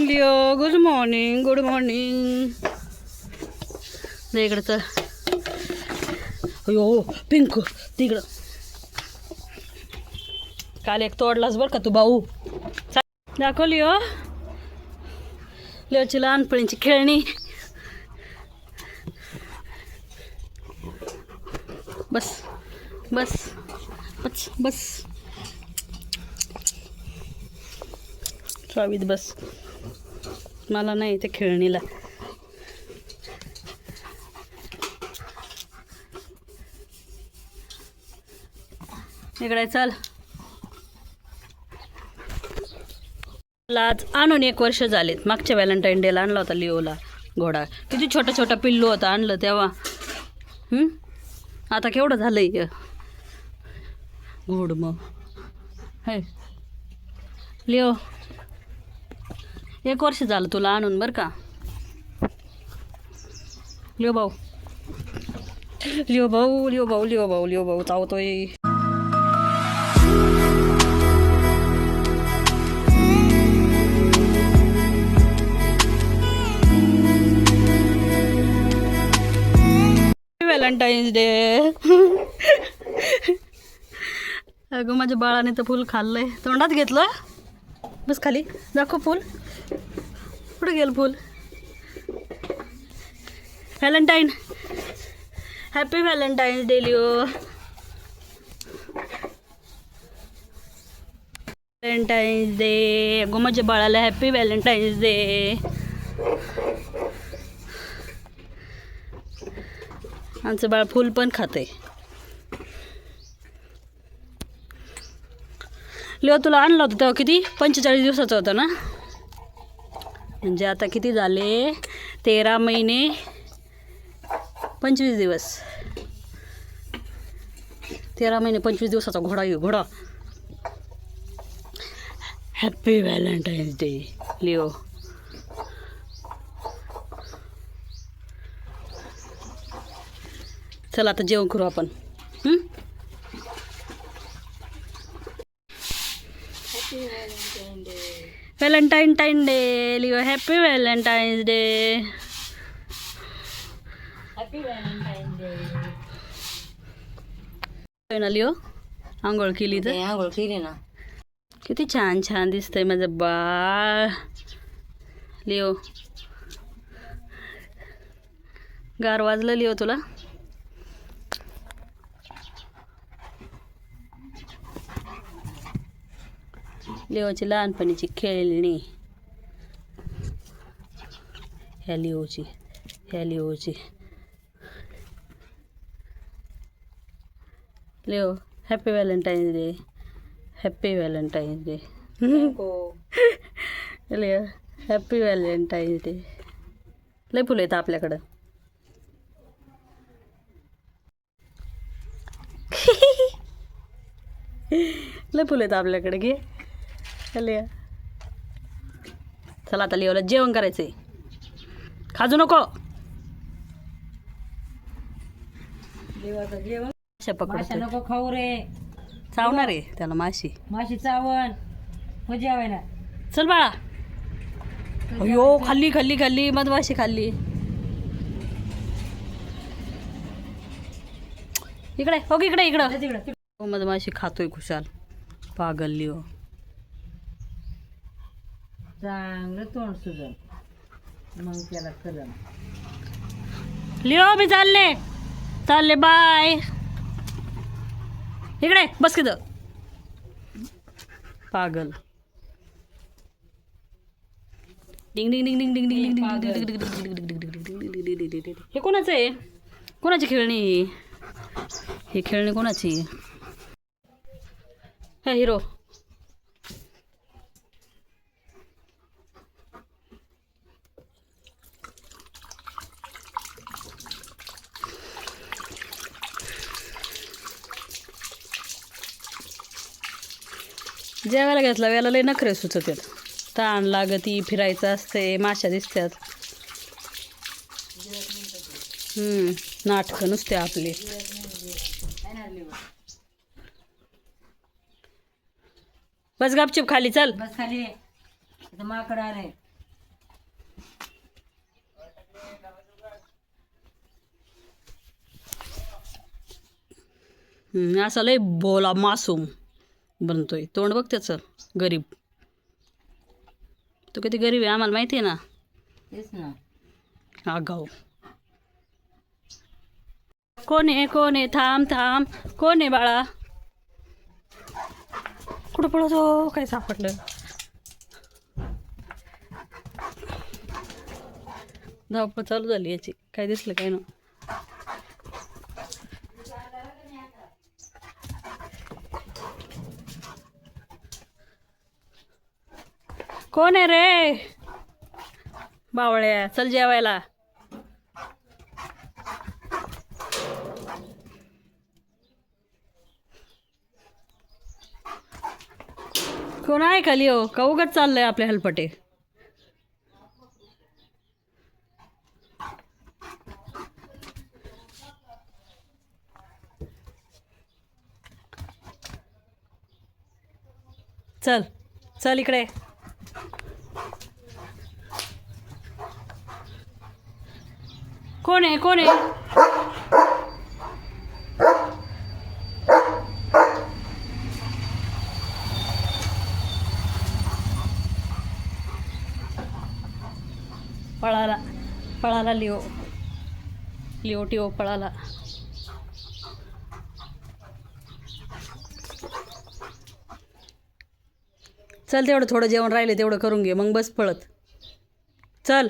Leo good morning good morning इकडं तर अयो पिंक तिकडं काल एक तोडलास बरं का तू भाऊ दाखव लिओ लिओची लहानपणीची खेळणी बस बस बस बस स्वावीत बस मला नाही ते खेळणीला. इकडे चल. मला आज आणून एक वर्ष झालेत. मागच्या व्हॅलेंटाईन डेला आणला होता लिओला घोडा. किती छोटा छोटा पिल्लू होता आणलं तेव्हा. आता केवढं झालंय घोड मग. है. लिओ. एक वर्ष झालं तुला आणून बरं का. लिओ भाऊ. लिओ भाऊ लिओ भाऊ लिओ भाऊ लिओ भाऊ चावतोय. व्हॅलेंटाईन्स डे अगं माझ्या बाळाने तर फुल खाल्लंय. तोंडात घेतलं? बस खाली. दाखव फुल. कुठं गेलं फुल? Valentine happy valentine's day Leo valentine's day अगं माझ्या बाळाला हॅपी व्हॅलेंटाईन्स डे आमचं बाळ फुल पण खाते लिओ तुला आणलं होतं तेव्हा किती? पंचेचाळीस दिवसाचं होतं ना? म्हणजे आता किती झाले? तेरा महिने पंचवीस दिवस. तेरा महिने पंचवीस दिवसाचा घोडा येऊ घोडा. हॅपी व्हॅलेंटाईन्स डे लिओ चला आता जेवण करू आपण हं? Valentine tine day Leo happy valentine's day ना लिओ आंघोळ केली तर? आंघोळ केली ना. किती छान छान दिसतंय माझं बाळ. लिओ गार वाजलं लिओ तुला? लिओची लहानपणीची खेळणी. ह्या लिओची ह्या लिओची. Leo happy valentine's day happy valentine's day Leo happy valentine's day लय फुलं येतं आपल्याकडं. लय फुलं येतं आपल्याकडे घे. लिओ चला आता लिओला जेवण करायचंय. खाजू नको. जेवण. माशा नको खाऊ रे. चावणार आहे त्याला माशी. माशी चावण हो जेवायला. चल बाळा. अयो खाल्ली खाल्ली खाल्ली मधमाशी खाल्ली. इकडे हो की इकडे. इकडं तिकडं. मधमाशी खातोय खुशाल. पागल्ली हो चांगलं तोंड सुजल मग त्याला कलम लिओ मी चालले चालले बाय इकडे बस किती पागल डिंग डिंग डिंग डिंग डिंग डिंग डिंग डिंग डिंग डिंग डिंग डिंग डिंग डिंग डिंग डिंग डिंग डिंग हे कोणाचं आहे कोणाची खेळणी ही? ही खेळणी कोणाची हे हिरो जेवायला घेतला वेळेला लई नखरे सुचत ताण ताण लागती फिरायचं असते माशा दिसतात. नाटकं नुसते आपली. बस गपचूप खाली चल. बस खाली. माकड आले. असा लय बोला मासूम. बनतोय. तोंड बघ त्याचं गरीब. तो किती गरीब आहे आम्हाला माहिती आहे ना? तेच ना. आगाऊ. कोण आहे कोण आहे? थांब थांब. कोण आहे बाळा? कुठं पळतो? काय सापडलं? धावपळ चालू झाली याची. काय दिसलं काय ना कोण आहे रे? बावळ्या चल जेवायला. कोण आहे खाली हो? का उगत चाललंय आपल्या हलपटे? चल चल इकडे. कोण आहे कोण आहे? पळाला पळाला लिओ. लिओ टिओ पळाला. चल तेवढं थोडं जेवण राहिले तेवढं करून घे मग बस पळत. चल.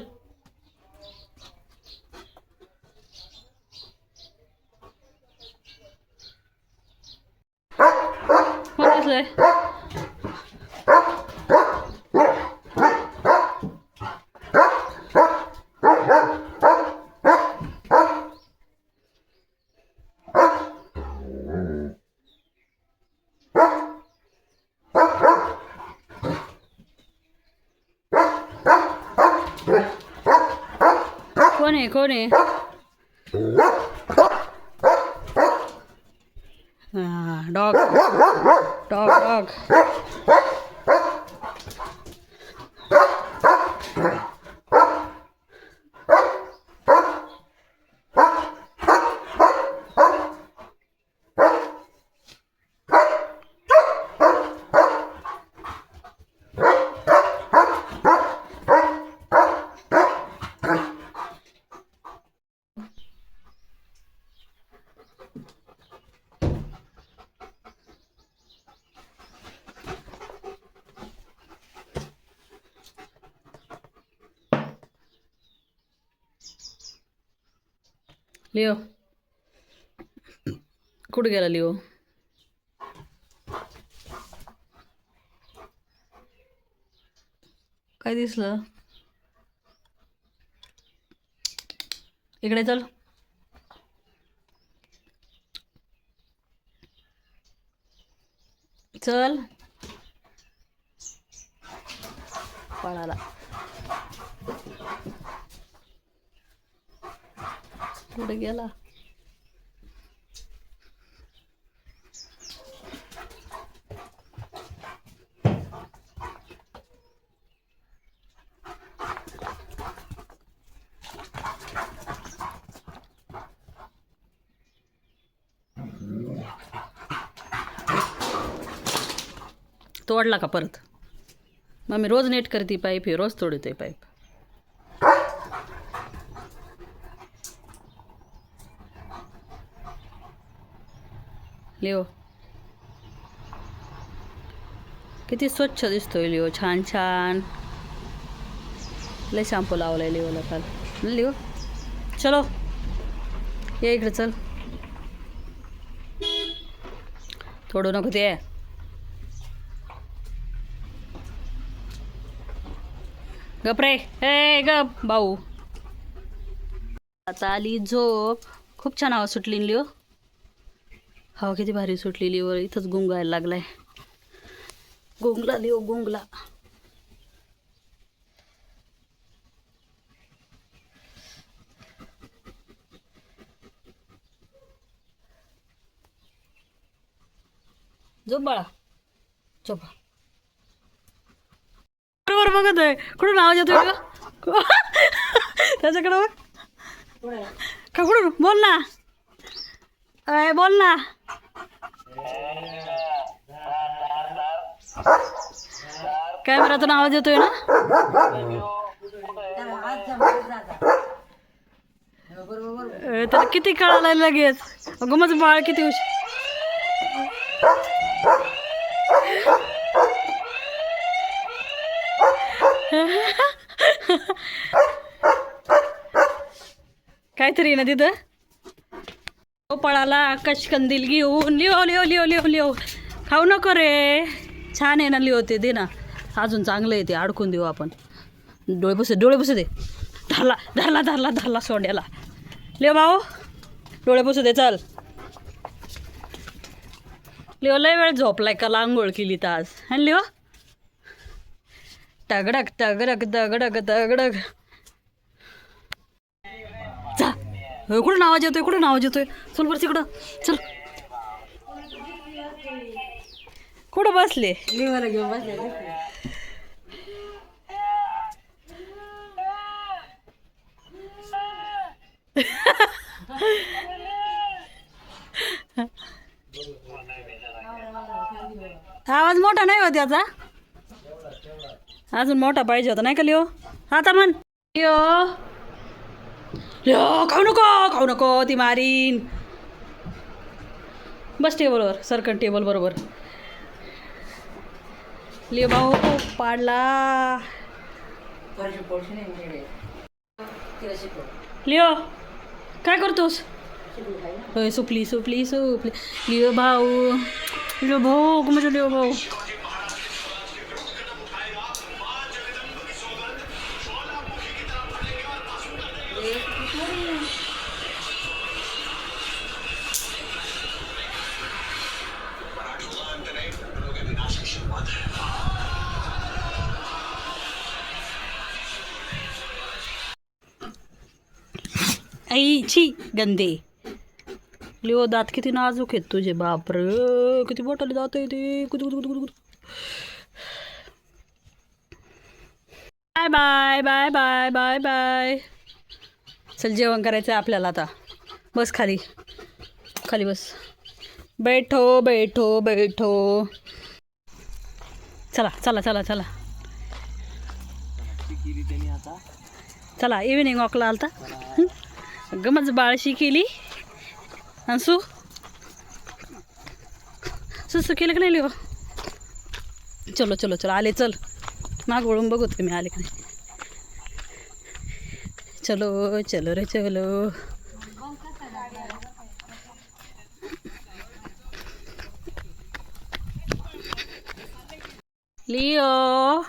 कोण बसलंय कोण आहे कोण आहे डॉग डॉग डॉग लिओ. कुठं गेला लिओ? काय दिसलं? इकडे चल. चल. पळाला. कुठे गेला. तोडला का परत? मग मी रोज नेट करते पाईप हे रोज तोडतोय पाईप. लिओ. किती स्वच्छ दिसतोय लिओ छान छान. लय शॅम्पू लावलाय लिओला काल. लिओ? चलो. ये इकडे चल. तोडू नको ते. गप रे. ए गप भाऊ. आता आली झोप. खूप छान आवाज सुटली लिओ. हवा किती भारी सुटली लिओ इथंच गुंगायला लागलाय. गुंगला लिओ गुंगला. झोप बाळा. झोप बरोबर बघत आहे. कुठून आवाज येतोय का त्याच्याकडं बघ. का कुठून? बोल ना. अय बोल ना. कॅमेरातून आवाज येतोय ना? त्याला किती कळाला लगेच? अगं माझं बाळ किती हुश काहीतरी ना तिथं? तो पळाला आकाश कंदील घेऊन Leo Leo Leo Leo Leo खाऊ नको रे. छान आहे ना लिओ ते दे ना. अजून चांगलं आहे ते अडकून देऊ आपण. डोळे बसू डोळे बसू दे. धरला धरला धरला धरला सोंड्याला. लिओ भाऊ डोळे बसू दे चल. लिओ लय वेळ झोपलाय का आंघोळ केली तर आज. लिओ? टगडक तगडक तगडक तगडक कुठं आवाज येतोय कुठं आवाज येतोय? चल बरं तिकडं चल. कुठं बसले? लिवाला घेऊन बसले आवाज मोठा नाही होत याचा. अजून मोठा पाहिजे होता नाही का लिओ? आता म्हण. लिओ. खाऊ नको खाऊ नको ती मारीन. बस टेबलवर सरकन टेबल बरोबर. लिओ भाऊ पाडला. लिओ काय करतोस? होय सुपली सुपली सुपली. लिओ भाऊ. लिओ भाऊ म्हणजे लिओ भाऊ? आईची गंदे. लिओ दात किती नाजूक आहेत तुझे बापर. किती बोटाले दात आहे ते. कुठे कुठे कुठे कुठे bye bye bye bye bye bye. चल जेवण करायचं आहे आपल्याला आता. बस खाली. खाली बस. बैठो बैठो बैठो. चला चला चला चला. चला इव्हिनिंग वॉकला आलता? गमच बाळशी केली अंसू सुसू केलं का नाही लिहो? चलो चलो चलो आले चल. माग वळून बघूत का मी आले का नाही. चलो चलो रे चलो. लिओ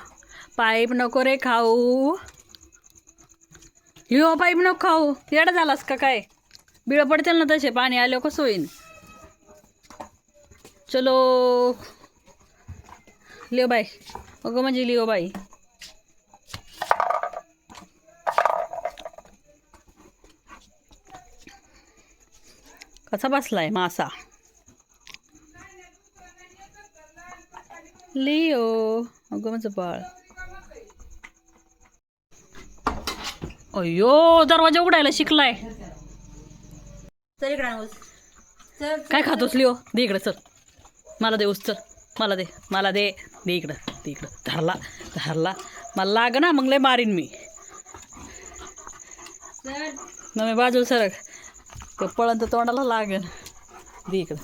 पाईप नको रे खाऊ. लिओ पाईप नको खाऊ. येडा झालास का काय? बिळ पडतील ना तसे पाणी आलं कसं होईन? चलो. लिओ बाई. अगं म्हणजे लिओ बाई. कसा बसलाय मासा? लिओ. अगं माझं बाळ. अय्यो दरवाजा उघडायला शिकलाय. चल इकडे आणूस चल काय खातोस लिओ दे इकडं चल. मला दे चल. मला दे मला दे. दे इकडं दे इकडं. धरला धरला. मला लाग ना मग लय मारीन मी. चल. मग मी बाजू सरक. ते पळण तर तोंडाला लागन दे इकडं.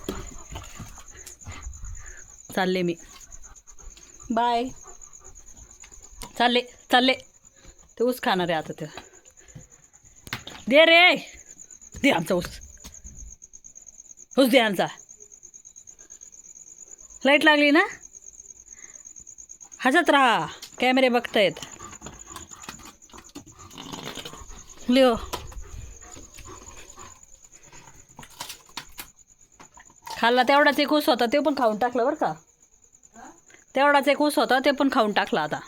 चालले मी. बाय. चालले चालले. ते ऊस खाणार आहे आता ते. दे रे. दे आमचा ऊस. ऊस दे आमचा. लाइट लागली ना? हसत राहा. कॅमेरे बघतायत. लिओ. खाल्ला तेवढाच एक ऊस होता ते पण खाऊन टाकलं बरं का? तेवढाच एक ऊस होता ते पण खाऊन टाकला आता.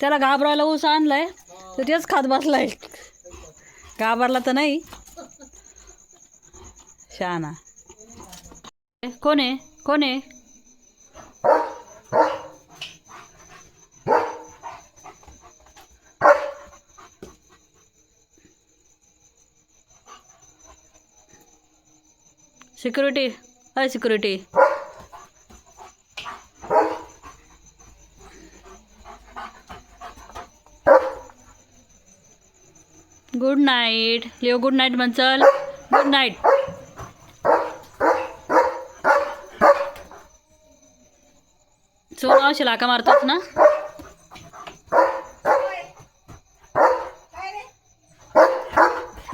त्याला घाबरायला ऊस आणलाय तर तेच खात बसलाय. घाबरला तर नाही. शहाणा कोण आहे? कोण आहे? सिक्युरिटी अय security. Good night Leo good night म्हण चल गुड नाईट सोनाव शिलाका लाका मारतात ना?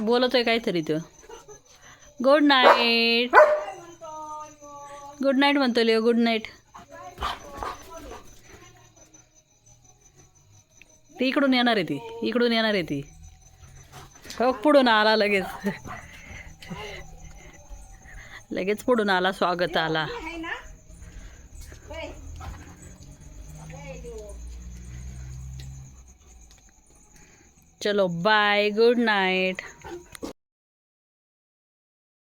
बोलतोय काहीतरी तो. गुड नाईट गुड नाईट म्हणतो लिओ गुड नाईट ती इकडून येणार आहे ती. इकडून येणार आहे ती. हो पुढून आला लगेच. लगेच पुढून आला स्वागत आला. चलो बाय गुड नाईट